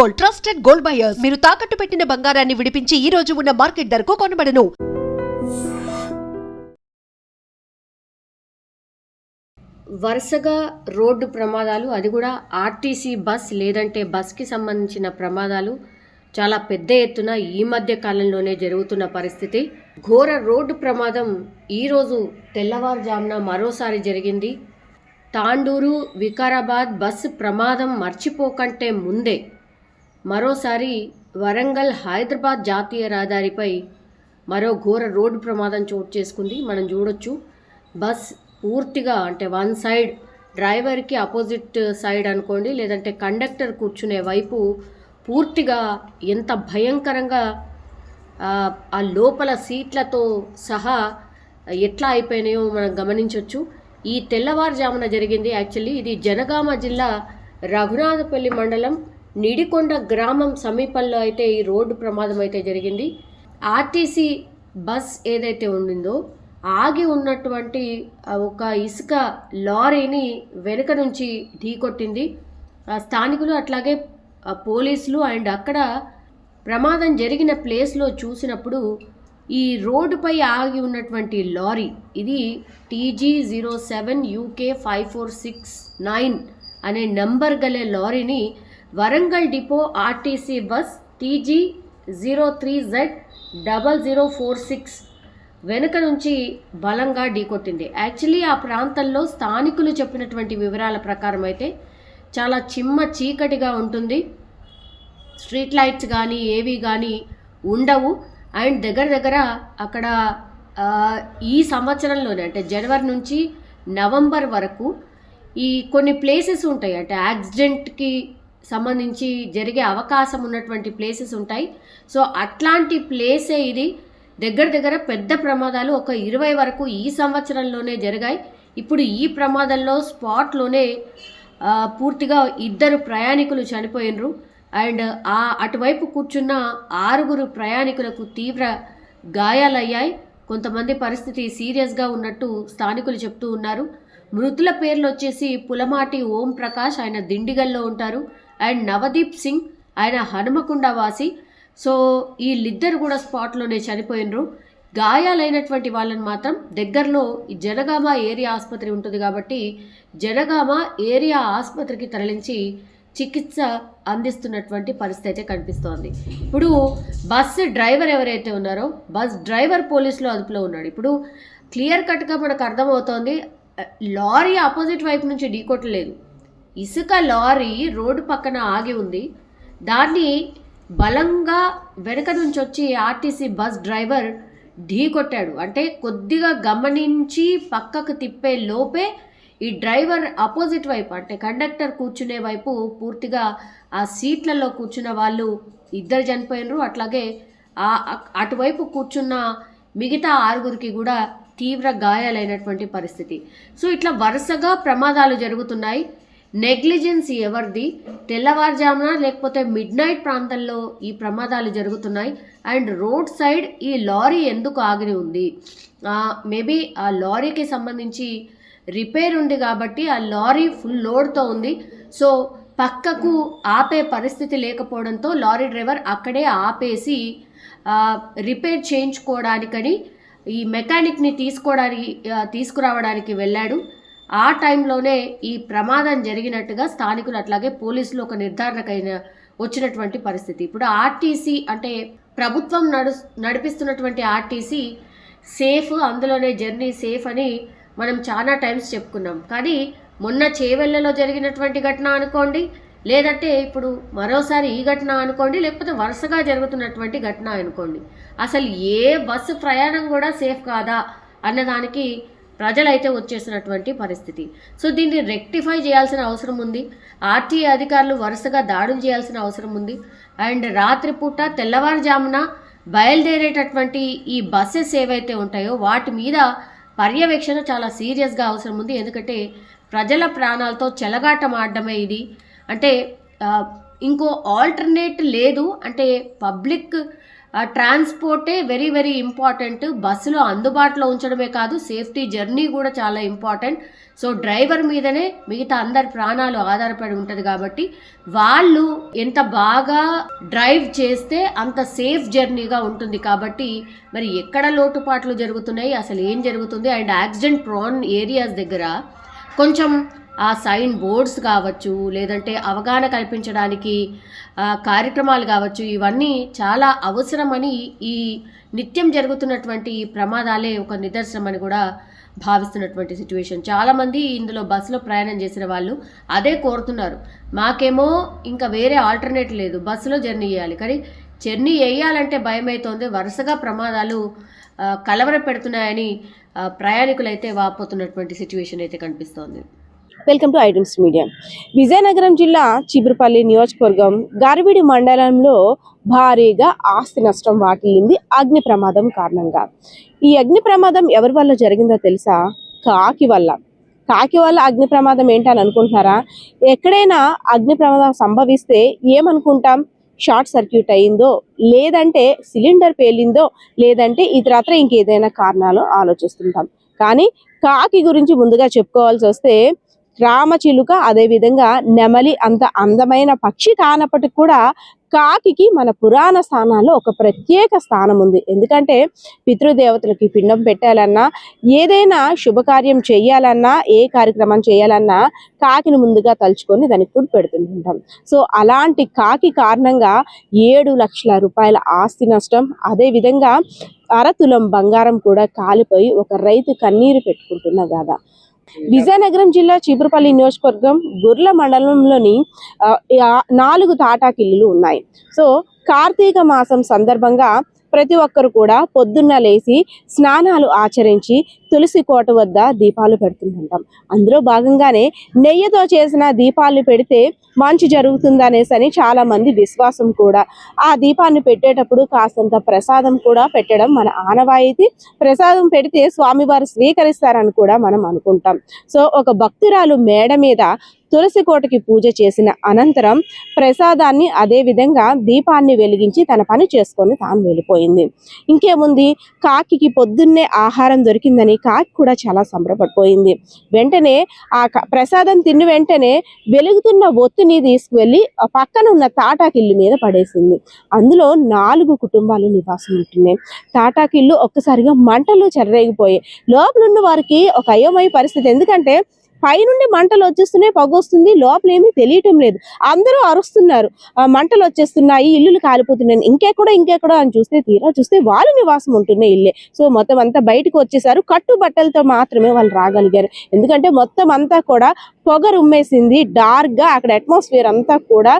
Gold trusted gold buyers. మీరు తాకట్టు పెట్టిన బంగారాన్ని విడిపించి ఈ రోజు ఉన్న మార్కెట్ ధరకు కొనబడను. వరుసగా రోడ్డు ప్రమాదాలు అది కూడా ఆర్టీసీ బస్ లేదంటే బస్కి సంబంధించిన ప్రమాదాలు చాలా పెద్ద ఎత్తున ఈ మధ్య కాలంలోనే జరుగుతున్న పరిస్థితి. ఘోర రోడ్డు ప్రమాదం ఈరోజు తెల్లవారుజామున మరోసారి జరిగింది. తాండూరు వికారాబాద్ బస్సు ప్రమాదం మర్చిపోకంటే ముందే మరోసారి వరంగల్ హైదరాబాద్ జాతీయ రహదారిపై మరో ఘోర రోడ్డు ప్రమాదం చోటు చేసుకుంది. మనం చూడొచ్చు బస్ పూర్తిగా అంటే వన్ సైడ్ డ్రైవర్కి అపోజిట్ సైడ్ అనుకోండి లేదంటే కండక్టర్ కూర్చునే వైపు పూర్తిగా ఎంత భయంకరంగా ఆ, ఆ లోపల సీట్లతో సహా ఎట్లా అయిపోయినాయో మనం గమనించవచ్చు ఈ తెల్లవారుజామున జరిగింది యాక్చువల్లీ ఇది జనగామ జిల్లా రఘునాథపల్లి మండలం నిడికొండ గ్రామం సమీపంలో అయితే ఈ రోడ్డు ప్రమాదం అయితే జరిగింది. ఆర్టీసీ బస్ ఏదైతే ఉండిందో ఆగి ఉన్నటువంటి ఒక ఇసుక లారీని వెనుక నుంచి ఢీకొట్టింది ఆ స్థానికులు అట్లాగే పోలీసులు అండ్ అక్కడ ప్రమాదం జరిగిన ప్లేస్లో చూసినప్పుడు ఈ రోడ్డుపై ఆగి ఉన్నటువంటి లారీ ఇది TG zero seven UK five four six nine అనే నంబర్ గల లారీని Warangal depot RTC bus TG zero three Z double zero four six. వెనుక నుంచి బలంగా ఢీకొట్టింది. యాక్చువల్లీ ఆ ప్రాంతంలో స్థానికులు చెప్పినటువంటి వివరాల ప్రకారం అయితే చాలా చిమ్మ చీకటిగా ఉంటుంది. స్ట్రీట్ లైట్స్ కానీ ఏవి కానీ ఉండవు. అండ్ దగ్గర దగ్గర అక్కడ ఈ సంవత్సరంలోనే అంటే జనవరి నుంచి నవంబర్ వరకు ఈ కొన్ని ప్లేసెస్ ఉంటాయి. అంటే యాక్సిడెంట్కి సంబంధించి జరిగే అవకాశం ఉన్నటువంటి ప్లేసెస్ ఉంటాయి. సో అట్లాంటి ప్లేసే ఇది దగ్గర దగ్గర పెద్ద ప్రమాదాలు ఒక ఇరవై వరకు ఈ సంవత్సరంలోనే జరిగాయి. ఇప్పుడు ఈ ప్రమాదంలో స్పాట్లోనే పూర్తిగా ఇద్దరు ప్రయాణికులు చనిపోయినరు. అండ్ ఆ అటువైపు కూర్చున్న ఆరుగురు ప్రయాణికులకు తీవ్ర గాయాలయ్యాయి. కొంతమంది పరిస్థితి సీరియస్గా ఉన్నట్టు స్థానికులు చెప్తూ ఉన్నారు. మృతుల పేర్లు వచ్చేసి పులమాటి ఓం ప్రకాష్ ఆయన దిండిగల్లో ఉంటారు. అండ్ నవదీప్ సింగ్ ఆయన హనుమకొండ వాసి. సో వీళ్ళిద్దరు కూడా స్పాట్లోనే చనిపోయినరు. గాయాలైనటువంటి వాళ్ళని మాత్రం దగ్గరలో జనగామ ఏరియా ఆసుపత్రి ఉంటుంది కాబట్టి జనగామ ఏరియా ఆసుపత్రికి తరలించి చికిత్స అందిస్తున్నటువంటి పరిస్థితి అయితే కనిపిస్తోంది. ఇప్పుడు బస్సు డ్రైవర్ ఎవరైతే ఉన్నారో బస్ డ్రైవర్ పోలీసులో అదుపులో ఉన్నాడు ఇప్పుడు క్లియర్ కట్గా మనకు అర్థమవుతోంది లారీ ఆపోజిట్ వైపు నుంచి ఢీకొట్టలేదు. ఇసుక లారీ రోడ్డు పక్కన ఆగి ఉంది. దాన్ని బలంగా వెనక నుంచి వచ్చి ఆర్టీసీ బస్ డ్రైవర్ ఢీ కొట్టాడు. అంటే కొద్దిగా గమనించి పక్కకు తిప్పే లోపే ఈ డ్రైవర్ అపోజిట్ వైపు అంటే కండక్టర్ కూర్చునే వైపు పూర్తిగా ఆ సీట్లలో కూర్చున్న వాళ్ళు ఇద్దరు చనిపోయినరు. అట్లాగే ఆ అటువైపు కూర్చున్న మిగతా ఆరుగురికి కూడా తీవ్ర గాయాలైనటువంటి పరిస్థితి. సో ఇట్లా వరుసగా ప్రమాదాలు జరుగుతున్నాయి. నెగ్లిజెన్స్ ఎవరిది? తెల్లవారుజామున లేకపోతే మిడ్ నైట్ ప్రాంతంలో ఈ ప్రమాదాలు జరుగుతున్నాయి. అండ్ రోడ్ సైడ్ ఈ లారీ ఎందుకు ఆగిరి ఉంది? మేబీ ఆ లారీకి సంబంధించి రిపేర్ ఉంది కాబట్టి ఆ లారీ ఫుల్ లోడ్తో ఉంది. సో పక్కకు ఆపే పరిస్థితి లేకపోవడంతో లారీ డ్రైవర్ అక్కడే ఆపేసి రిపేర్ చేయించుకోవడానికని ఈ మెకానిక్ని తీసుకోవడానికి తీసుకురావడానికి వెళ్ళాడు. ఆ టైంలోనే ఈ ప్రమాదం జరిగినట్టుగా స్థానికులు అట్లాగే పోలీసులు ఒక నిర్ధారణకైన వచ్చినటువంటి పరిస్థితి. ఇప్పుడు ఆర్టీసీ అంటే ప్రభుత్వం నడు నడిపిస్తున్నటువంటి ఆర్టీసీ సేఫ్ అందులోనే జర్నీ సేఫ్ అని మనం చాలా టైమ్స్ చెప్పుకున్నాం. కానీ మొన్న చేవెళ్ళలో జరిగినటువంటి ఘటన అనుకోండి లేదంటే ఇప్పుడు మరోసారి ఈ ఘటన అనుకోండి లేకపోతే వరుసగా జరుగుతున్నటువంటి ఘటన అనుకోండి. అసలు ఏ బస్సు ప్రయాణం కూడా సేఫ్ కాదా అన్నదానికి ప్రజలైతే వచ్చేసినటువంటి పరిస్థితి. సో దీన్ని రెక్టిఫై చేయాల్సిన అవసరం ఉంది. ఆర్టీఏ అధికారులు వరుసగా దాడులు చేయాల్సిన అవసరం ఉంది. అండ్ రాత్రిపూట తెల్లవారుజామున బయలుదేరేటటువంటి ఈ బస్సెస్ ఏవైతే ఉంటాయో వాటి మీద పర్యవేక్షణ చాలా సీరియస్గా అవసరం ఉంది. ఎందుకంటే ప్రజల ప్రాణాలతో చెలగాటం ఆడడమే ఇది. అంటే ఇంకో ఆల్టర్నేట్ లేదు. అంటే పబ్లిక్ ట్రాన్స్పోర్టే వెరీ వెరీ ఇంపార్టెంట్. బస్సులో అందుబాటులో ఉంచడమే కాదు సేఫ్టీ జర్నీ కూడా చాలా ఇంపార్టెంట్. సో డ్రైవర్ మీదనే మిగతా అందరి ప్రాణాలు ఆధారపడి ఉంటుంది కాబట్టి వాళ్ళు ఎంత బాగా డ్రైవ్ చేస్తే అంత సేఫ్ జర్నీగా ఉంటుంది కాబట్టి మరి ఎక్కడ లోటుపాట్లు జరుగుతున్నాయి అసలు ఏం జరుగుతుంది? అండ్ యాక్సిడెంట్ ప్రోన్ ఏరియాస్ దగ్గర కొంచెం ఆ సైన్ బోర్డ్స్ కావచ్చు లేదంటే అవగాహన కల్పించడానికి కార్యక్రమాలు కావచ్చు ఇవన్నీ చాలా అవసరమని ఈ నిత్యం జరుగుతున్నటువంటి ఈ ప్రమాదాలే ఒక నిదర్శనం అని కూడా భావిస్తున్నటువంటి సిచ్యువేషన్ చాలామంది ఇందులో బస్సులో ప్రయాణం చేసిన వాళ్ళు అదే కోరుతున్నారు. మాకేమో ఇంకా వేరే ఆల్టర్నేట్ లేదు బస్సులో జర్నీ చేయాలి. కానీ జర్నీ వేయాలంటే భయం అవుతోంది వరుసగా ప్రమాదాలు కలవర పెడుతున్నాయని ప్రయాణికులైతే వాపోతున్నటువంటి సిచ్యువేషన్ అయితే కనిపిస్తోంది. Welcome to items media. Vizianagaram జిల్లా చిబురుపల్లి నియోజకవర్గం గారివిడి మండలంలో భారీగా ఆస్తి నష్టం వాటిల్లింది అగ్ని ప్రమాదం కారణంగా. ఈ అగ్ని ప్రమాదం ఎవరి వల్ల జరిగిందో తెలుసా? కాకి వల్ల. కాకి వల్ల అగ్ని ప్రమాదం ఏంటని అనుకుంటున్నారా? ఎక్కడైనా అగ్ని ప్రమాదం సంభవిస్తే ఏమనుకుంటాం? షార్ట్ సర్క్యూట్ అయిందో లేదంటే సిలిండర్ పేలిందో లేదంటే ఇతరత్ర ఇంకేదైనా కారణాలు ఆలోచిస్తుంటాం. కానీ కాకి గురించి ముందుగా చెప్పుకోవాల్సి వస్తే రామచిలుక అదే విధంగా నెమలి అంత అందమైన పక్షి కానప్పటికి కూడా కాకికి మన పురాణ స్థానాల్లో ఒక ప్రత్యేక స్థానం ఉంది. ఎందుకంటే పితృదేవతలకి పిండం పెట్టాలన్నా ఏదైనా శుభకార్యం చేయాలన్నా ఏ కార్యక్రమం చేయాలన్నా కాకిని ముందుగా తలుచుకొని దానికి ఫుడ్ పెడుతుంటాం సో అలాంటి కాకి కారణంగా ఏడు లక్షల రూపాయల ఆస్తి నష్టం అదే విధంగా అరతులం బంగారం కూడా కాలిపోయి ఒక రైతు కన్నీరు పెట్టుకుంటున్న కదా విజయనగరం జిల్లా చీపురుపల్లి నియోజకవర్గం గుర్ల మండలంలోని ఆ, నాలుగు తాటాకిల్లులు ఉన్నాయి. సో కార్తీక మాసం సందర్భంగా ప్రతి ఒక్కరు కూడా పొద్దున్న లేచి స్నానాలు ఆచరించి తులసి కోట వద్ద దీపాలు పెడుతుంటాం అందులో భాగంగానే నెయ్యితో చేసిన దీపాలు పెడితే మంచి జరుగుతుందనేసి అని చాలా మంది విశ్వాసం కూడా. ఆ దీపాన్ని పెట్టేటప్పుడు కాస్తంత ప్రసాదం కూడా పెట్టడం మన ఆనవాయితీ. ప్రసాదం పెడితే స్వామివారు స్వీకరిస్తారని కూడా మనం అనుకుంటాం. సో ఒక భక్తురాలు మేడ మీద తులసి కోటకి పూజ చేసిన అనంతరం ప్రసాదాన్ని అదే విధంగా దీపాన్ని వెలిగించి తన పని చేసుకొని తాను వెళ్ళిపోయింది. ఇంకేముంది? కాకి పొద్దున్నే ఆహారం దొరికిందని కాకి కూడా చాలా సంబరపడిపోయింది. వెంటనే ఆ ప్రసాదం తిన్న వెంటనే వెలుగుతున్న ఒత్తిని తీసుకువెళ్ళి పక్కన ఉన్న తాటాకిల్లు మీద పడేసింది. అందులో నాలుగు కుటుంబాలు నివాసం ఉంటున్నాయి. తాటాకిల్లు ఒక్కసారిగా మంటలు చెలరేగిపోయాయి. లోపలున్న వారికి ఒక అయోమయ పరిస్థితి. ఎందుకంటే పైనుండి మంటలు వచ్చేస్తున్నాయి పొగ వస్తుంది లోపల ఏమీ తెలియటం లేదు. అందరూ అరుస్తున్నారు. ఆ మంటలు వచ్చేస్తున్నాయి. ఇల్లులు కాలిపోతున్నాయి. ఇంకెక్కడో ఇంకెక్కడో అని చూస్తే తీరా చూస్తే వాళ్ళు నివాసం ఉంటున్న ఇల్లే. సో మొత్తం అంతా బయటకు వచ్చేసారు. కట్టు బట్టలతో మాత్రమే వాళ్ళు రాగలిగారు. ఎందుకంటే మొత్తం అంతా కూడా పొగ రుమ్మేసింది డార్క్గా అక్కడ అట్మాస్ఫియర్ అంతా కూడా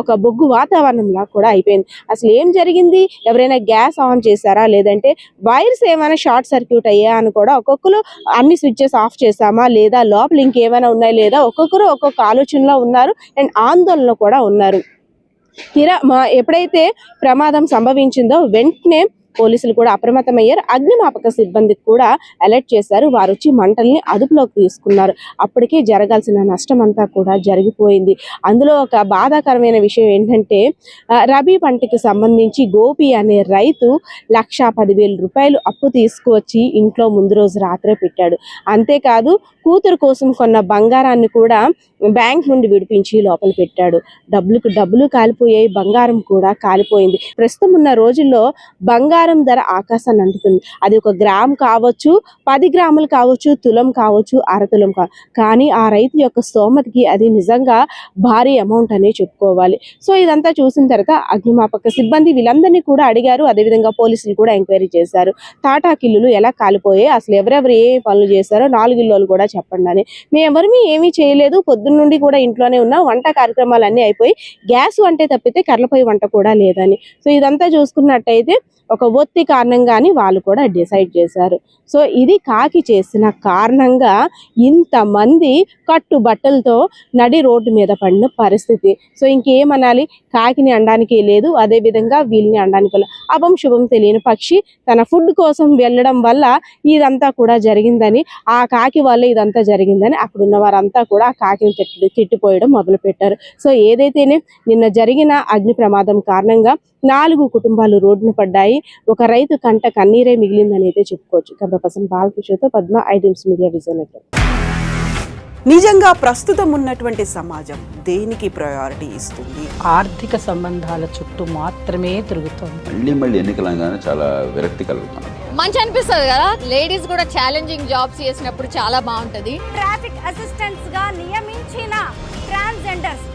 ఒక బొగ్గు వాతావరణంలా కూడా అయిపోయింది. అసలు ఏం జరిగింది? ఎవరైనా గ్యాస్ ఆన్ చేశారా? లేదంటే వైర్స్ ఏమైనా షార్ట్ సర్క్యూట్ అయ్యా అని కూడా ఒక్కొక్కరు అన్ని స్విచ్చెస్ ఆఫ్ చేశామా? లేదా లోపల ఇంకేమైనా ఉన్నాయా? లేదా ఒక్కొక్కరు ఒక్కొక్క ఆలోచనలో ఉన్నారు అండ్ ఆందోళనలో కూడా ఉన్నారు. తీరా మా ఎప్పుడైతే ప్రమాదం సంభవించిందో వెంటనే పోలీసులు కూడా అప్రమత్తమయ్యారు. అగ్నిమాపక సిబ్బందికి కూడా అలర్ట్ చేశారు. వారు వచ్చి మంటల్ని అదుపులోకి తీసుకున్నారు. అప్పటికే జరగాల్సిన నష్టం అంతా కూడా జరిగిపోయింది. అందులో ఒక బాధాకరమైన విషయం ఏంటంటే రబీ పంటకి సంబంధించి గోపి అనే రైతు లక్ష పదివేల రూపాయలు అప్పు తీసుకువచ్చి ఇంట్లో ముందు రోజు రాత్రే పెట్టాడు. అంతేకాదు కూతురు కోసం కొన్న బంగారాన్ని కూడా బ్యాంక్ నుండి విడిపించి లోపల పెట్టాడు. డబ్బులకు డబ్బులు కాలిపోయాయి బంగారం కూడా కాలిపోయింది. ప్రస్తుతం ఉన్న రోజుల్లో బంగారం ధర ఆకాశాన్ని అంటుతుంది. అది ఒక గ్రామ్ కావచ్చు పది గ్రాములు కావచ్చు తులం కావచ్చు అరతులం కావచ్చు కానీ ఆ రైతు యొక్క స్తోమతకి అది నిజంగా భారీ అమౌంట్ అనే చెప్పుకోవాలి. సో ఇదంతా చూసిన తర్వాత అగ్నిమాపక సిబ్బంది వీళ్ళందరినీ కూడా అడిగారు. అదేవిధంగా పోలీసులు కూడా ఎంక్వైరీ చేశారు. తాటాకిల్లులు ఎలా కాలిపోయాయి అసలు ఎవరెవరు ఏ పనులు చేశారో నాలుగు ఇల్లు కూడా చెప్పండి అని. మేము ఏమీ చేయలేదు. పొద్దున్న నుండి కూడా ఇంట్లోనే ఉన్న. వంట కార్యక్రమాలన్నీ అయిపోయి గ్యాస్ వంటే తప్పితే కర్రలపై వంట కూడా లేదని. సో ఇదంతా చూసుకున్నట్టయితే ఒక ఒత్తి కారణంగానే వాళ్ళు కూడా డిసైడ్ చేశారు. సో ఇది కాకి చేసిన కారణంగా ఇంతమంది కట్టు బట్టలతో నడి రోడ్డు మీద పడిన పరిస్థితి. సో ఇంకేమనాలి? కాకిని అనడానికి లేదు అదే విధంగా వీళ్ళని అనడానికి అభం శుభం తెలియని పక్షి తన ఫుడ్ కోసం వెళ్ళడం వల్ల ఇదంతా కూడా జరిగిందని ఆ కాకి వల్ల ఇదంతా జరిగిందని అక్కడ ఉన్న వారంతా కూడా ఆ కాకిని తిట్టు తిట్టిపోయడం మొదలుపెట్టారు. సో ఏదైతేనే నిన్న జరిగిన అగ్ని ప్రమాదం కారణంగా నాలుగు కుటుంబాలు రోడ్డున పడ్డాయి. ఒక రైతు కంట కన్నీరే మిగిలిందని అయితే చెప్పుకోవచ్చు. కెమెరా పర్సన్ బాలకృష్ణతో పద్మ ఐటమ్స్ మీడియా విజయనగరం నిజంగా ప్రస్తుతం ఉన్నటువంటి సమాజం దేనికి ప్రయారిటీ ఇస్తుంది? ఆర్థిక సంబంధాల చుట్టూ మాత్రమే తిరుగుతోంది. మళ్ళీ మళ్ళీ ఎన్నికలంగానే చాలా విరక్తి కలుగుతున్నాం మంచి అనిపిస్తుంది కదా? లేడీస్ కూడా ఛాలెంజింగ్ జాబ్స్ చేసినప్పుడు చాలా బాగుంటది. ట్రాఫిక్ అసిస్టెంట్స్గా నియమించిన ట్రాన్స్జెండర్స్